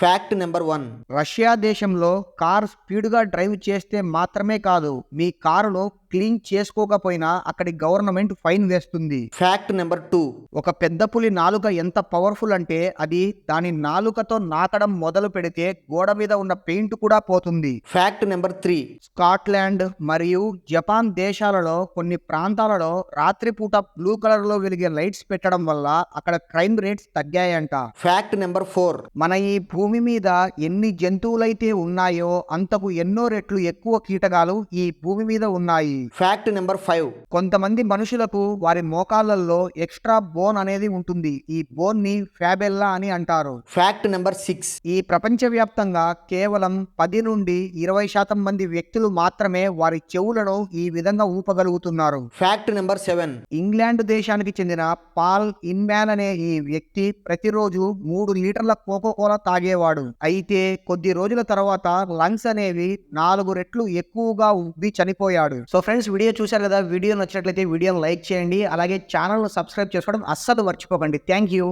Fact number one Russia దేశంలో car స్పీడ్గా drive చేస్తే మాత్రమే కాదు మీ కారులో క్లీన్ చేసుకోకపోయినా అక్కడి గవర్నమెంట్ ఫైన్ వేస్తుంది. ఫ్యాక్ట్ నెంబర్ టూ ఒక పెద్ద పులి నాలుక ఎంత పవర్ఫుల్ అంటే అది దాని నాలుకతో నాకడం మొదలు పెడితే గోడ మీద ఉన్న పెయింట్ కూడా పోతుంది. ఫ్యాక్ట్ నెంబర్ త్రీ స్కాట్లాండ్ మరియు జపాన్ దేశాలలో కొన్ని ప్రాంతాలలో రాత్రిపూట బ్లూ కలర్లో వెలిగే లైట్స్ పెట్టడం వల్ల అక్కడ క్రైమ్ రేట్స్ తగ్గాయంట. ఫ్యాక్ట్ నెంబర్ ఫోర్ మన ఈ భూమి మీద ఎన్ని జంతువులైతే ఉన్నాయో అంతకు ఎన్నో రెట్లు ఎక్కువ కీటకాలు ఈ భూమి మీద ఉన్నాయి. ఫ్యాక్ట్ నెంబర్ ఫైవ్ కొంతమంది మనుషులకు వారి మోకాళ్ళల్లో ఎక్స్ట్రా బోన్ అనేది ఉంటుంది. ఈ బోన్ని ఫ్యాబెల్లా అని అంటారు. ఫ్యాక్ట్ నెంబర్ సిక్స్ ఈ ప్రపంచవ్యాప్తంగా కేవలం పది నుండి ఇరవై శాతం మంది వ్యక్తులు మాత్రమే వారి చెవులను ఈ విధంగా ఊపగలుగుతున్నారు. ఫ్యాక్ట్ నెంబర్ సెవెన్ ఇంగ్లాండ్ దేశానికి చెందిన పాల్ ఇన్మ్యాన్ అనే ఈ వ్యక్తి ప్రతిరోజు మూడు లీటర్ల కోకో కోలా తాగేవాడు. అయితే కొద్ది రోజుల తర్వాత లంగ్స్ అనేవి నాలుగు రెట్లు ఎక్కువగా ఉబ్బి చనిపోయాడు. సో ఫ్రెండ్స్ వీడియో చూశారు కదా వీడియో నచ్చినట్లయితే వీడియోని లైక్ చేయండి. అలాగే ఛానల్ను సబ్స్క్రైబ్ చేసుకోవడం అస్సలు మర్చిపోకండి. Thank you.